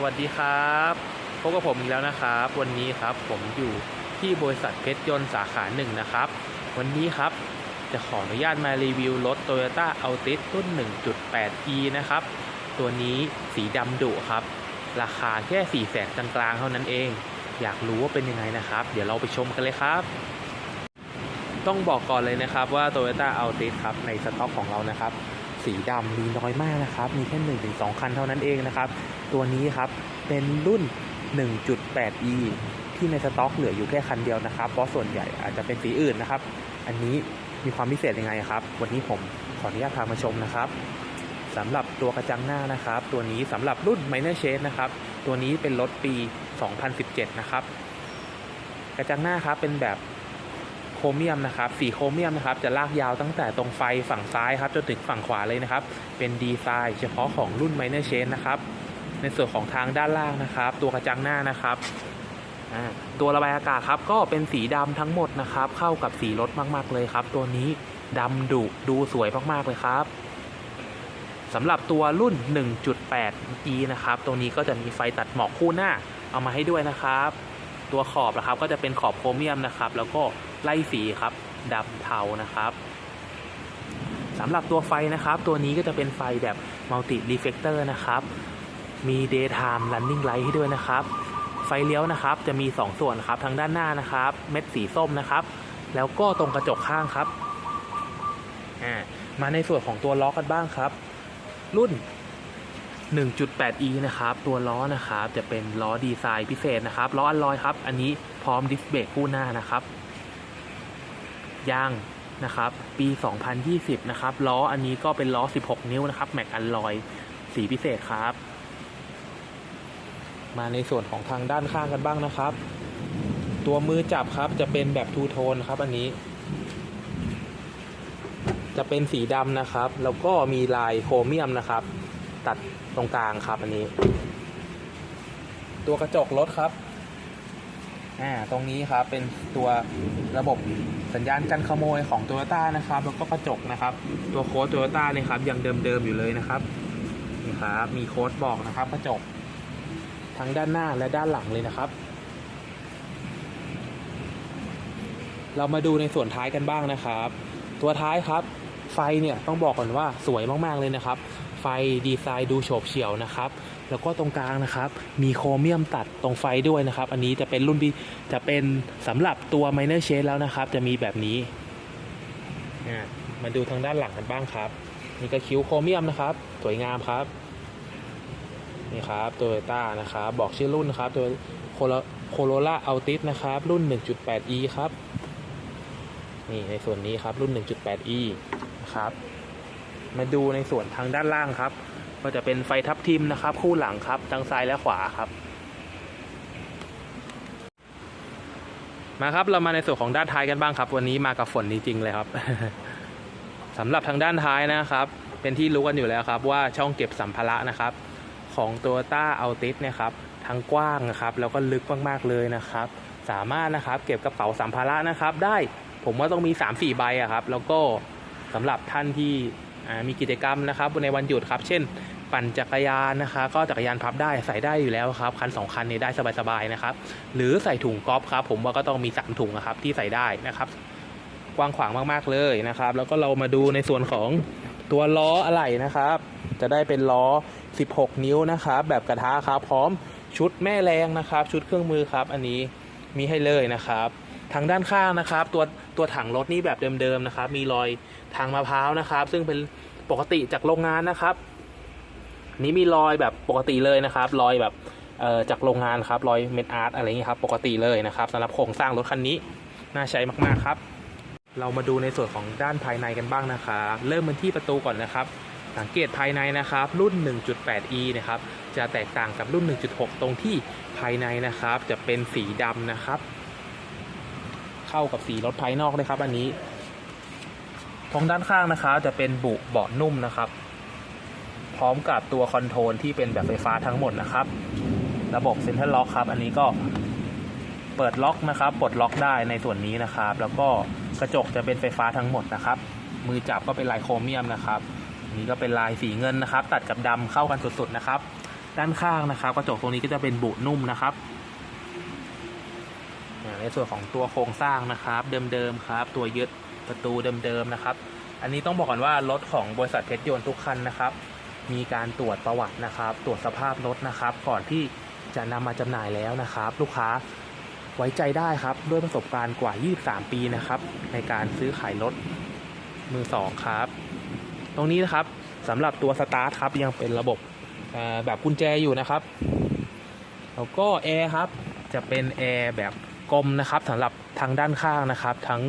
สวัสดีครับพบกับผมอีกแล้วนะครับ วันนี้ครับผมอยู่ที่บริษัทเพชรยนต์สาขาหนึ่งนะครับ วันนี้ครับจะขออนุญาตมารีวิวรถ Toyota Altis รุ่น 1.8e นะครับ ตัวนี้สีดำดุครับ ราคาแค่4แสนกลางๆเท่านั้นเอง อยากรู้ว่าเป็นยังไงนะครับ เดี๋ยวเราไปชมกันเลยครับ ต้องบอกก่อนเลยนะครับว่า Toyota Altis ครับในสต็อกของเรานะครับ สีดำมีน้อยมากนะครับ มีแค่1นถึงสคันเท่านั้นเองนะครับ ตัวนี้ครับเป็นรุ่น 1.8e ที่ในสต็อกเหลืออยู่แค่คันเดียวนะครับ เพราะส่วนใหญ่อาจจะเป็นสีอื่นนะครับ อันนี้มีความพิเศษยังไงครับ วันนี้ผมขออนุญาตพามาชมนะครับสำหรับตัวกระจังหน้านะครับ ตัวนี้สำหรับรุ่น Minor Change นะครับ ตัวนี้เป็นรถปี 2017 นะครับ กระจังหน้าครับเป็นแบบ โครเมียมนะครับสีโครเมียมนะครับจะลากยาวตั้งแต่ตรงไฟฝั่งซ้ายครับจนถึงฝั่งขวาเลยนะครับ เป็นดีไซน์เฉพาะของรุ่น Minor Change นะครับในส่วนของทางด้านล่างนะครับ ตัวกระจังหน้านะครับตัวระบายอากาศครับก็เป็นสีดำทั้งหมดนะครับ เข้ากับสีรถมาก ๆ เลยครับ ตัวนี้ดำดุดูสวยมาก ๆ เลยครับสำหรับตัวรุ่น 1.8e นะครับตรงนี้ก็จะมีไฟตัดหมอกคู่หน้าเอามาให้ด้วยนะครับ ตัวขอบนะครับก็จะเป็นขอบโครเมียมนะครับ แล้วก็ ไล่สีครับดำเทานะครับสำหรับตัวไฟนะครับ ตัวนี้ก็จะเป็นไฟแบบมัลติรีเฟกเตอร์นะครับ มี daytime running light ให้ด้วยนะครับ ไฟเลี้ยวนะครับ จะมี 2 ส่วนครับทางด้านหน้านะครับ เม็ดสีส้มนะครับ แล้วก็ตรงกระจกข้างครับ มาในส่วนของตัวล้อกันบ้างครับ รุ่น 1.8e นะครับ ตัวล้อนะครับ จะเป็นล้อดีไซน์พิเศษนะครับ ล้ออัลลอยครับ อันนี้พร้อมดิสเบรกคู่หน้านะครับ ยางนะครับปี 2020 นะครับล้ออันนี้ก็เป็นล้อ 16 นิ้วนะครับแม็กอัลลอยสีพิเศษครับ มาในส่วนของทางด้านข้างกันบ้างนะครับ ตัวมือจับครับจะเป็นแบบทูโทนครับอันนี้ จะเป็นสีดำนะครับ แล้วก็มีลายโครเมียมนะครับ ตัดตรงกลางครับอันนี้ ตัวกระจกรถครับอ่าตรงนี้ครับเป็นตัวระบบ สัญญาณกันขโมยของ t o y ยต้านะครับแล้วก็กระจกนะครับ ตัวโค้ด t o y ยต้เนี่ยครับยังเดิมๆอยู่เลยนะครับนี่ครับมีโค้ดบอกนะครับกระจกทั้งด้านหน้าและด้านหลังเลยนะครับ เรามาดูในส่วนท้ายกันบ้างนะครับ ตัวท้ายครับ ไฟเนี่ยต้องบอกก่อนว่าสวยมากๆเลยนะครับ ไฟดีไซน์ดูโฉบเฉี่ยวนะครับ แล้วก็ตรงกลางนะครับ มีโครเมียมตัดตรงไฟด้วยนะครับ อันนี้จะเป็นรุ่นที่จะเป็นสำหรับตัว Minor Shade แล้วนะครับ จะมีแบบนี้มาดูทางด้านหลังกันบ้างครับนี่ก็คิ้วโครเมียมนะครับ สวยงามครับนี่ครับโตโยต้านะครับบอกชื่อรุ่นนะครับตัวโคโรล่าอัลติสนะครับ รุ่น 1.8e ครับนี่ในส่วนนี้ครับรุ่น 1.8e นะครับ มาดูในส่วนทางด้านล่างครับ ก็จะเป็นไฟทับทิมนะครับ คู่หลังครับทั้งซ้ายและขวาครับ มาครับเรามาในส่วนของด้านท้ายกันบ้างครับ วันนี้มากับฝนจริงๆเลยครับสำหรับทางด้านท้ายนะครับ เป็นที่รู้กันอยู่แล้วครับ ว่าช่องเก็บสัมภาระนะครับ ของ Toyota Altis เนี่ยครับทั้งกว้างนะครับ แล้วก็ลึกมากๆเลยนะครับ สามารถนะครับเก็บกระเป๋าสัมภาระนะครับ ได้ผมว่าต้องมี 3-4 ใบอะครับ แล้วก็สำหรับท่านที่ มีกิจกรรมนะครับในวันหยุดครับ เช่น ปั่นจักรยานนะคะ ก็จักรยานพับได้ใส่ได้อยู่แล้วครับ คันสองคันนี้ได้สบายๆนะครับ หรือใส่ถุงกอล์ฟครับ ผมว่าก็ต้องมี 3 ถุงนะครับที่ใส่ได้นะครับกว้างขวางมากๆเลยนะครับ แล้วก็เรามาดูในส่วนของตัวล้ออะไหล่นะครับ จะได้เป็นล้อ 16 นิ้วนะครับ แบบกระทะครับพร้อมชุดแม่แรงนะครับ ชุดเครื่องมือครับ อันนี้มีให้เลยนะครับ ทางด้านข้างนะครับ ตัวตัวถังรถนี่แบบเดิมๆนะครับ มีรอยทางมะพร้าวนะครับ ซึ่งเป็นปกติจากโรงงานนะครับ นี้มีรอยแบบปกติเลยนะครับ รอยแบบเอ่อจากโรงงานครับรอยเม็ดอาร์ตอะไรอย่างนี้ยครับ ปกติเลยนะครับสำหรับโครงสร้างรถคันนี้น่าใช้มากๆครับ เรามาดูในส่วนของด้านภายในกันบ้างนะครับเริ่มกันที่ประตูก่อนนะครับ สังเกตภายในนะครับ รุ่น 1.8e นะครับจะแตกต่างกับรุ่น 1.6 ตรงที่ภายในนะครับ จะเป็นสีดำนะครับ เข้ากับสีรถภายนอกเลยครับ อันนี้ตรงด้านข้างนะครับจะเป็นบุเบาะนุ่มนะครับ พร้อมกับตัวคอนโทรลที่เป็นแบบไฟฟ้าทั้งหมดนะครับ ระบบเซ็นทรัลล็อกครับ อันนี้ก็เปิดล็อกนะครับ ปลดล็อกได้ในส่วนนี้นะครับ แล้วก็กระจกจะเป็นไฟฟ้าทั้งหมดนะครับ มือจับก็เป็นลายโครเมียมนะครับนนี้ก็เป็นลายสีเงินนะครับ ตัดกับดำเข้ากันสุดๆนะครับ ด้านข้างนะครับ กระจกตรงนี้ก็จะเป็นบุนุ่มนะครับ ในส่วนของตัวโครงสร้างนะครับ เดิมๆครับ ตัวยึดประตูเดิมๆนะครับ อันนี้ต้องบอกก่อนว่ารถของบริษัทเพชรยนต์ทุกคันนะครับ มีการตรวจประวัตินะครับ ตรวจสภาพรถนะครับ ก่อนที่จะนำมาจำหน่ายแล้วนะครับ ลูกค้าไว้ใจได้ครับ ด้วยประสบการณ์กว่า 23 ปีนะครับ ในการซื้อขายรถมือสองครับ ตรงนี้นะครับสำหรับตัวสตาร์ทครับยังเป็นระบบแบบกุญแจอยู่นะครับ แล้วก็แอร์ครับจะเป็นแอร์แบบ กลมนะครับสำหรับทางด้านข้างนะครับ ทั้ง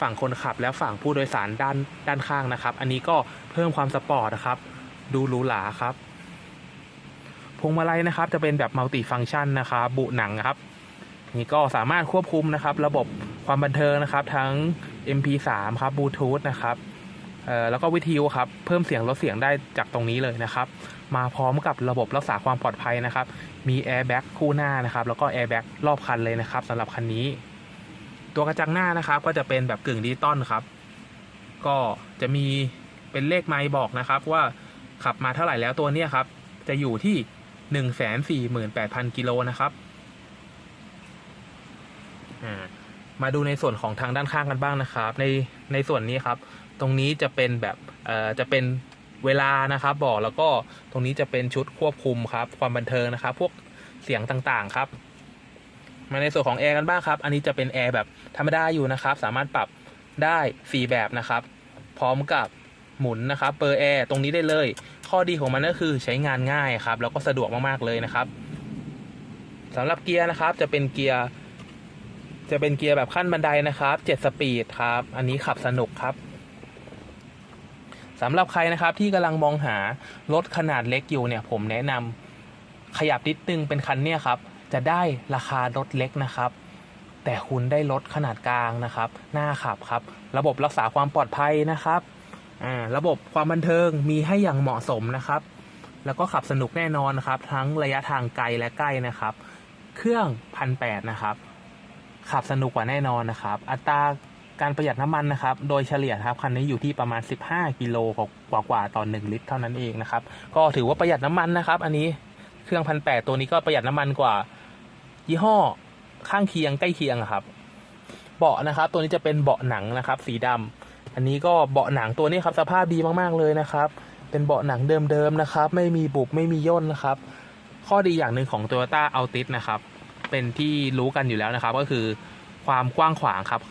ฝั่งคนขับและฝั่งผู้โดยสารด้านด้านข้างนะครับ อันนี้ก็เพิ่มความสปอร์ตนะครับ ดูหรูหราครับพวงมาลัยนะครับ จะเป็นแบบมัลติฟังก์ชันนะครับ บุหนังครับ นี่ก็สามารถควบคุมนะครับ ระบบความบันเทิงนะครับ ทั้ง MP3 ครับบลูทูธนะครับ แล้วก็วิทยุครับเพิ่มเสียงลดเสียงได้จากตรงนี้เลยนะครับ มาพร้อมกับระบบรักษาความปลอดภัยนะครับ มีแอร์แบ็กคู่หน้านะครับ แล้วก็แอร์แบ็กรอบคันเลยนะครับสำหรับคันนี้ ตัวกระจังหน้านะครับ ก็จะเป็นแบบกึ่งดิจิตอลครับ ก็จะมีเป็นเลขไมล์บอกนะครับ ว่าขับมาเท่าไหร่แล้วตัวนี้ครับ จะอยู่ที่ 148,000 กิโลนะครับมาดูในส่วนของทางด้านข้างกันบ้างนะครับ ในในส่วนนี้ครับ ตรงนี้จะเป็นแบบเอ่อจะเป็นเวลานะครับบอกแล้วก็ตรงนี้จะเป็นชุดควบคุมครับ ความบันเทิงนะครับ พวกเสียงต่างๆครับ มาในส่วนของแอร์กันบ้างครับ อันนี้จะเป็นแอร์แบบธรรมดาอยู่นะครับ สามารถปรับได้ 4 แบบนะครับ พร้อมกับหมุนนะครับเปอร์แอร์ตรงนี้ได้เลย ข้อดีของมันก็คือใช้งานง่ายครับ แล้วก็สะดวกมากๆเลยนะครับสำหรับเกียร์นะครับ จะเป็นเกียร์จะเป็นเกียร์แบบขั้นบันไดนะครับ 7 สปีดครับ อันนี้ขับสนุกครับ สำหรับใครนะครับที่กำลังมองหารถขนาดเล็กอยู่เนี่ยผมแนะนำขยับนิดนึงเป็นคันเนี่ยครับจะได้ราคารถเล็กนะครับ แต่คุณได้รถขนาดกลางนะครับ หน้าขับครับ ระบบรักษาความปลอดภัยนะครับอ่าระบบความบันเทิงมีให้อย่างเหมาะสมนะครับ แล้วก็ขับสนุกแน่นอนนครับ ทั้งระยะทางไกลและใกล้นะครับ เครื่องพันแปดนะครับ ขับสนุกกว่าแน่นอนนะครับ อัตรา การประหยัดน้ำมันนะครับ โดยเฉลี่ยครับคันนี้อยู่ที่ประมาณ 15 กิโลกว่ากว่าต่อ 1 ลิตร เท่านั้นเองนะครับ ก็ถือว่าประหยัดน้ำมันนะครับ อันนี้เครื่องพันแปดตัวนี้ก็ประหยัดน้ำมันกว่า ยี่ห้อข้างเคียงใกล้เคียงครับ เบาะนะครับ ตัวนี้จะเป็นเบาะหนังนะครับ สีดำอันนี้ก็เบาะหนังตัวนี้ครับสภาพดีมากๆเลยนะครับ เป็นเบาะหนังเดิมๆนะครับ ไม่มีบุบไม่มีย่นนะครับ ข้อดีอย่างหนึ่งของ Toyota Altis นะครับ เป็นที่รู้กันอยู่แล้วนะครับ ก็คือความกว้างขวางครับ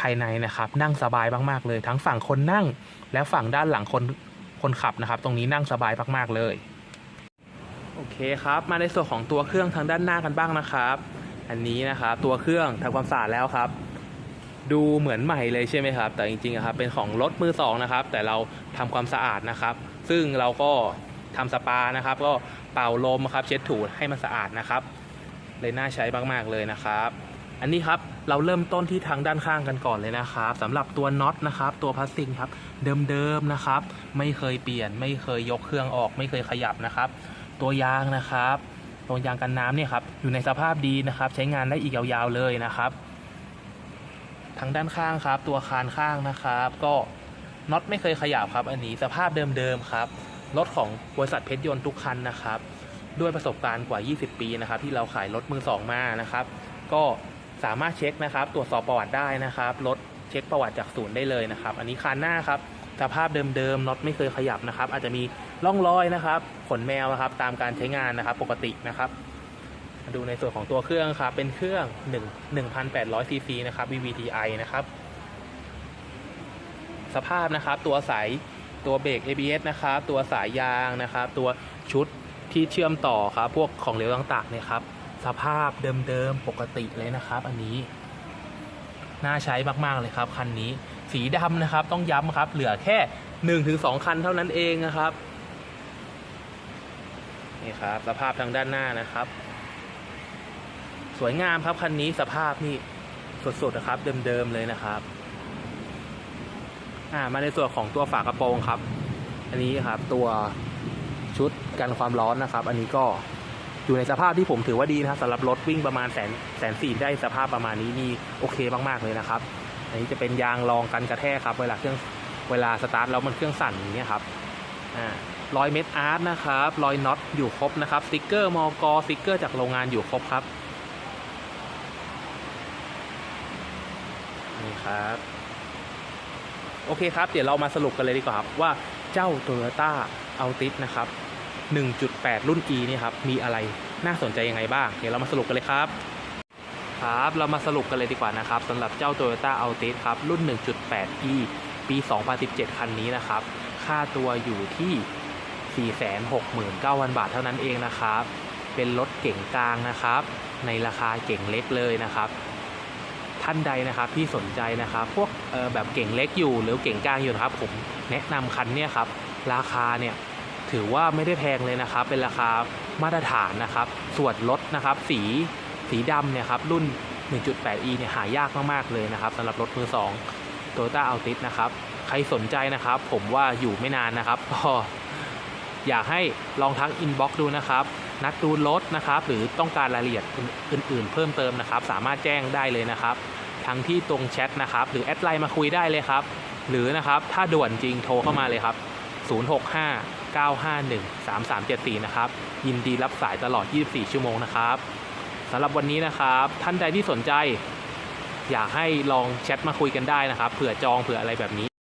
ภายในนะครับ นั่งสบายมากๆเลย ทั้งฝั่งคนนั่ง และฝั่งด้านหลังคนคนขับนะครับ ตรงนี้นั่งสบายมากๆเลยโอเคครับมาในส่วนของตัวเครื่องทางด้านหน้ากันบ้างนะครับ อันนี้นะครับตัวเครื่องทำความสะอาดแล้วครับ ดูเหมือนใหม่เลยใช่ไหมครับ แต่จริงๆครับเป็นของรถมือสองนะครับ แต่เราทำความสะอาดนะครับ ซึ่งเราก็ทำสปานะครับ ก็เป่าลมครับเช็ดถูให้มันสะอาดนะครับเลยน่าใช้มากๆเลยนะครับ อันนี้ครับเราเริ่มต้นที่ทางด้านข้างกันก่อนเลยนะครับสำหรับตัวน็อตนะครับ ตัวพลาสติกครับเดิมๆนะครับ ไม่เคยเปลี่ยน ไม่เคยยกเครื่องออก ไม่เคยขยับนะครับ ตัวยางนะครับ ตัวยางกันน้ำเนี่ยครับอยู่ในสภาพดีนะครับ ใช้งานได้อีกยาวๆเลยนะครับ ทางด้านข้างครับ ตัวคานข้างนะครับ ก็น็อตไม่เคยขยับครับ อันนี้สภาพเดิมๆครับรถของบริษัทเพชรยนต์ทุกคันนะครับ ด้วยประสบการณ์กว่า 20 ปีนะครับ ที่เราขายรถมือสองมานะครับ ก็ สามารถเช็คนะครับ ตรวจสอบประวัติได้นะครับรถเช็คประวัติจากศูนย์ได้เลยนะครับ อันนี้คานหน้าครับสภาพเดิมๆน็อตไม่เคยขยับนะครับ อาจจะมีร่องรอยนะครับขนแมวนะครับ ตามการใช้งานนะครับ ปกตินะครับดูในส่วนของตัวเครื่องครับ เป็นเครื่อง1 1,800ซีซีนะครับ VVTi นะครับ สภาพนะครับ ตัวสายตัวเบรก ABS นะครับ ตัวสายยางนะครับ ตัวชุดที่เชื่อมต่อครับ พวกของเหลวต่างๆเนี่ยครับ สภาพเดิมๆปกติเลยนะครับ อันนี้ น่าใช้มากๆเลยครับคันนี้ สีดำนะครับ ต้องย้ำครับ เหลือแค่1นถึงสองคันเท่านั้นเองนะครับนี่ครับ สภาพทางด้านหน้านะครับ สวยงามครับคันนี้สภาพนี่สดๆนะครับ เดิมๆเลยนะครับอ่ามาในส่วนของตัวฝากระโปรงครับ อันนี้ครับตัวชุดกันความร้อนนะครับ อันนี้ก็ อยู่ในสภาพที่ผมถือว่าดีนะครับสำหรับรถวิ่งประมาณแสนแสนสี่ได้สภาพประมาณนี้นี่โอเคมากๆเลยนะครับ อันนี้จะเป็นยางรองกันกระแทกครับ เวลาเครื่องเวลาสตาร์ทแล้วมันเครื่องสั่นอย่างเงี้ยครับอ่ารอยเม็ดอาร์ตนะครับรอยน็อตอยู่ครบนะครับสติกเกอร์มอกสติกเกอร์จากโรงงานอยู่ครบครับนี่ครับโอเคครับ เดี๋ยวเรามาสรุปกันเลยดีกว่าครับว่าเจ้า Toyota Altis นะครับ 1.8 รุ่น E นี่ครับ มีอะไรน่าสนใจยังไงบ้าง เดี๋ยวเรามาสรุปกันเลยครับ ครับ เรามาสรุปกันเลยดีกว่านะครับสำหรับเจ้า Toyota Altis ครับ รุ่น 1.8 E ปี 2017 คันนี้นะครับ ค่าตัวอยู่ที่ 469,000 บาทเท่านั้นเองนะครับ เป็นรถเก่งกลางนะครับ ในราคาเก่งเล็กเลยนะครับท่านใดนะครับที่สนใจนะครับ พวกแบบเก่งเล็กอยู่หรือเก่งกลางอยู่นะครับ ผมแนะนำคันเนี้ยครับ ราคาเนี่ย ถือว่าไม่ได้แพงเลยนะครับ เป็นราคามาตรฐานนะครับ ส่วนรถนะครับ สีสีดำเนี่ยครับรุ่น 1.8e เนี่ยหายากมากๆเลยนะครับสำหรับรถมือ2 Toyota Altis นะครับ ใครสนใจนะครับ ผมว่าอยู่ไม่นานนะครับก็อยากให้ลองทักอินบ็อกดูนะครับ นัดดูรถนะครับ หรือต้องการรายละเอียดอื่น ๆ เพิ่มเติมนะครับ สามารถแจ้งได้เลยนะครับ ทั้งที่ตรงแชทนะครับ หรือแอดไลน์มาคุยได้เลยครับ หรือนะครับถ้าด่วนจริงโทรเข้ามาเลยครับ 065 951 3374 นะครับ ยินดีรับสายตลอด 24 ชั่วโมงนะครับสำหรับวันนี้นะครับ ท่านใดที่สนใจ อยากให้ลองแชทมาคุยกันได้นะครับ เผื่อจองเผื่ออะไรแบบนี้